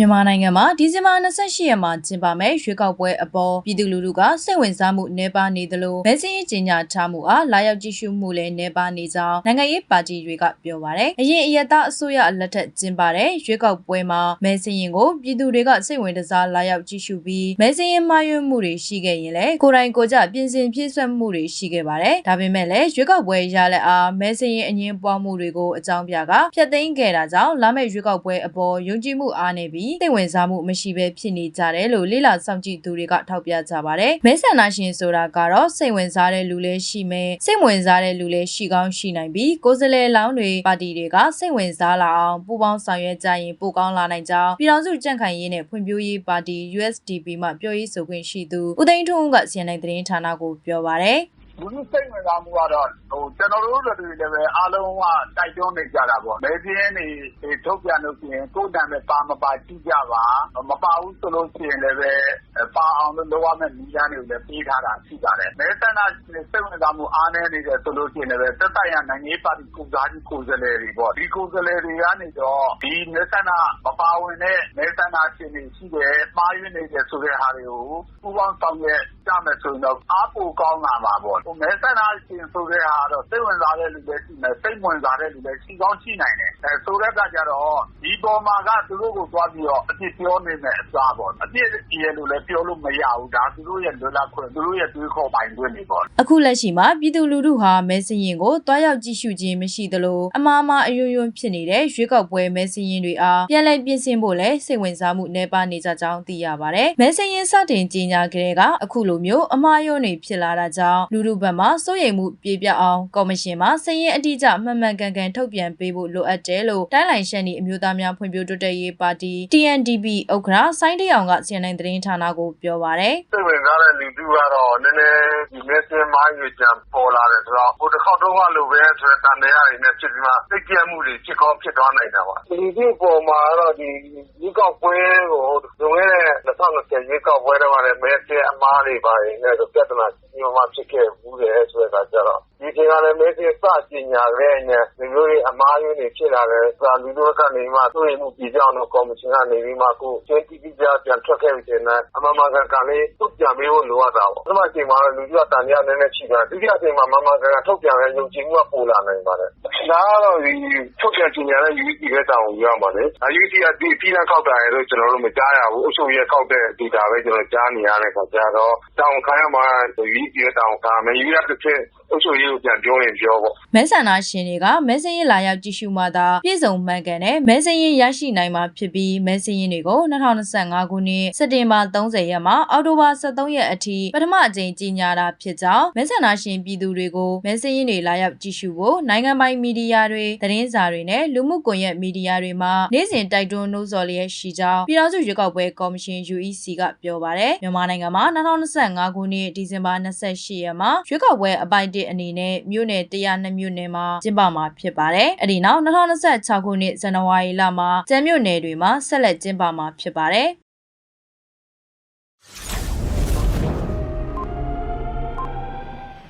မြန်မာနိုင်ငံမှာဒီဇင်ဘာ28ရက်မှာကျင်းပမယ့်ရွေးကောက်ပွဲအပေါ်ပြည်သူလူထုကစိတ်ဝင်စားမှုနှဲပါနေသလိုမဲစင်းရေးကြီးညာထားမှုအားလာရောက်ကြည့်ရှုမှုလည်းနှဲပါနေကြောင်းနိုင်ငံရေးပါတီတွေကပြောပါတယ်။အရင်အရတားအစိုးရအလက်ထက်ကျင်းပတဲ့ရွေးကောက်ပွဲမှာမဲစင်းရင်ကိုပြည်သူတွေကစိတ်ဝင်တစားလာရောက်ကြည့်ရှုပြီးမဲစင်းရင်မှားယွင်းမှုတွေရှိခဲ့ရင်လည်းကိုယ်တိုင်ကိုယ်ကျပြင်ဆင်ဖြည့်ဆွတ်မှုတွေရှိခဲ့ပါတယ်။ဒါပေမဲ့လည်းရွေးကောက်ပွဲရလက်အားမဲစင်းရင်အငင်းပွားမှုတွေကိုအကြောင်းပြကဖျက်သိမ်းခဲ့တာကြောင့်လာမယ့်ရွေးကောက်ပွဲအပေါ်ယုံကြည်မှုအားနေပြီးစိတ်ဝင်စားမှုမရှိဘဲဖြစ်နေကြတယ်လို့လေ့လာစောင့်ကြည့်သူတွေကထောက်ပြကြပါတယ်။မဲဆန္ဒရှင်ဆိုတာကတော့စိတ်ဝင်စားတဲ့လူလည်းရှိမယ်စိတ်ဝင်စားတဲ့လူလည်းရှိကောင်းရှိနိုင်ပြီးကိုယ်စားလှယ်လောင်းတွေပါတီတွေကစိတ်ဝင်စားလာအောင်ပူးပေါင်းဆောင်ရွက်ကြရင်ပိုကောင်းလာနိုင်ကြောင်းပြည်ထောင်စုကြံ့ခိုင်ရေးနဲ့ဖွံ့ဖြိုးရေးပါတီ USDP မှပြောရေးဆိုခွင့်ရှိသူဦးသိန်းထွန်းဦးက CNN သတင်းဌာနကိုပြောပါတယ်။ လူမှုစိတ်ဝင်စားမှုကတော့ဟိုကျွန်တော်တို့တို့တွေလည်းပဲအားလုံးက တိုက်တွန်းနေကြတာပေါ့ မဲပြင်းနေထုတ်ပြန်လို့ရှိရင် ကိုယ်တံပဲပါမပါ ကြည့်ကြပါ မပါဘူးဆိုလို့ရှိရင်လည်းပဲပါအောင်လို့ လုပ်ရမယ့် နည်းလမ်းတွေကိုလည်း ပေးထားတာ ရှိပါတယ် မဲဆန္ဒစိတ်ဝင်စားမှု အားနည်းနေတယ်ဆိုလို့ရှိရင်လည်း သက်ဆိုင်ရာ နိုင်ငံရေးပါတီ ကိုစားကြီးကိုယ်စားလှယ်တွေပေါ့ ဒီကိုယ်စားလှယ်တွေကနေတော့ ဒီမဲဆန္ဒ မပါဝင်တဲ့ မဲဆန္ဒရှင်တွေရှိတယ် မှားယွင်းနေတယ်ဆိုတဲ့ဟာတွေကို ပူပေါင်းဆောင်ရွက် ကြမယ်ဆိုရင်တော့ အားပိုကောင်းလာမှာပေါ့ မဲဆန္ဒရှင်ဆိုတဲ့ဟာတော့ စိတ်ဝင်စားတဲ့လူလည်း ရှိမယ် စိတ်ဝင်စားတဲ့လူလည်း ရှိကောင်းရှိနိုင်တယ်အဲဆိုတဲ့အခါကျတော့ ဒီပေါ်မှာက သူတို့ကိုသွားပြီးတော့ အပြစ်ပြောနေမယ်အစားပေါ့ အပြစ်ရလို့လည်း ပြောလို့မရဘူး ဒါသူတို့ရဲ့ လွတ်လပ်ခွင့် သူတို့ရဲ့ တွေးခေါ်ပိုင်ခွင့်တွေပေါ့ အခုလက်ရှိမှာ ပြည်သူလူထုဟာ မဲစင်းရင်ကိုတွားရောက်ကြည့်ရှုခြင်း မရှိသလို အမှားမှားအယွန်းယွန်းဖြစ်နေတဲ့ ရွေးကောက်ပွဲ မဲစင်းရင်တွေအား ပြန်လည်ပြင်ဆင်ဖို့လည်း စိတ်ဝင်စားမှုနှဲပါနေကြကြောင်း သိရပါတယ်။မဲစင်းရင်စတင်ကြီးညာကြတဲ့ကအခုလိုမျိုးအမှားယွန်းတွေဖြစ်လာတာကြောင့်လူထုဘက်မှစိုးရိမ်မှုပြေပြအောင်ကော်မရှင်မှစည်ရင်အတိအကျမှန်မှန်ကန်ကန်ထုတ်ပြန်ပေးဖို့လိုအပ်တယ်လို့တိုင်းလိုင်ရှန်နီအမျိုးသားများဖွံ့ဖြိုးတိုးတက်ရေးပါတီ TNDP ဥက္ကဋ္ဌစိုင်းတရောင်က CNN သတင်းဌာနကိုပြောပါတယ်။စိတ်ဝင်စားတဲ့လူထုကတော့နည်းနည်းဒီမက်ဆင်မိုင်းကိုကြံပေါ်လာတယ်ဆိုတော့ဟိုတစ်ခေါက်တော့ကလိုပဲဆိုတဲ့တန်တရားတွေနဲ့ဖြစ်ပြီးမှသိကြမှုတွေဖြစ်ကောင်းဖြစ်သွားနိုင်တာပါဒီဒီပေါ်မှာ တော့ ဒီဒီကောက်ပွဲကို လွန်ခဲ့တဲ့2020ရွေးကောက်ပွဲတော့လည်း မဲဆင်အမားတွေပါနေတော့ပြဿနာ ကြီးမှဖြစ်ခဲ့ဘူးတယ်ဆိုတဲ့အခါကျတော့ ဒီချိန်ကလည်း မဲဆင်စပညာခဲ့နဲ့ဒီလိုတွေအမားမျိုးတွေ ဖြစ်လာတယ်သာလူတို့ကနေမှသိရမှုပြည်ကြောင်းတော့ကော်မရှင်ကနေပြီးမှကိုချင်းတိတိကျ ပြန်ထွက်ခဲ့ပြီတဲ့အမှန်မှန်ကန်ကန်လေး ထုတ်ပြန်ပေးဖို့ လိုအပ်တာပေါ့ ပထမချိန်မှာလူကြီးကတန်တရားနည်းနည်းရှိတာဒုတိယချိန်မှာ မှန်မှန်ကန်ကန် ထုတ်ပြန်တဲ့ယုံကြည်မှုက ပိုလာနိုင်ပါတယ် ဒါကတော့ဒီထုတ်ပြန်ပညာနဲ့ UEC ပဲတောင်းရမှာလေ UEC ကဒီပြည်နှောက်ခောက်တာရလို့ ကျွန်တော်တို့ မကြားရဘူး အုပ်ချုပ်ရေးခောက်တဲ့ data ပဲ ကျွန်တော်ကြားနေရတဲ့ခါကျတော့တောင်းခံရမှာ UEC ကတောင်းခံမယ် UEC တစ်ချက်အုပ်ချုပ်ရေးကို ပြန်ပြောရင်ပြောပေါ့ မဲဆန္ဒရှင်တွေက မဲစင်းရင်လာရောက်ကြည့်ရှုမှသာပြည်စုံမှန်ကန်တဲ့မဲစင်းရင်ရရှိနိုင်မှာဖြစ်ပြီးမဲစင်းရင်တွေကို2025ခုနှစ်စက်တင်ဘာ30ရက်မှအောက်တိုဘာ23ရက်အထိပထမအကြိမ်ကြီးညာတာဖြစ်ကြောင်းမဲဆန္ဒရှင်ပြည်သူတွေကိုမဲစင်းရင်တွေလာရောက်ကြည့်ရှုဖို့နိုင်ငံပိုင်မီဒီယာတွေသတင်းစာတွေနဲ့လူမှုကွန်ရက်မီဒီယာတွေမှာနေ့စဉ်တိုက်တွန်းနှိုးဆော်လျက်ရှိကြောင်းပြည်ထောင်စုရွေးကောက်ပွဲကော်မရှင် UEC ကပြောပါတယ်မြန်မာနိုင်ငံမှာ2025ခုနှစ်ဒီဇင်ဘာ28ရက်မှာရွေးကောက်ပွဲအပိုက်တစ်အနေနဲ့မြို့နယ်102မြို့နယ်မှာကျင်းပမှာဖြစ်ပါတယ်။အဲဒီနောက်2026ခုနှစ်ဇန်နဝါရီလမှာကျန်းမြို့နယ်တွေမှာဆက်လက်ကျင်းပမှာဖြစ်ပါတယ်။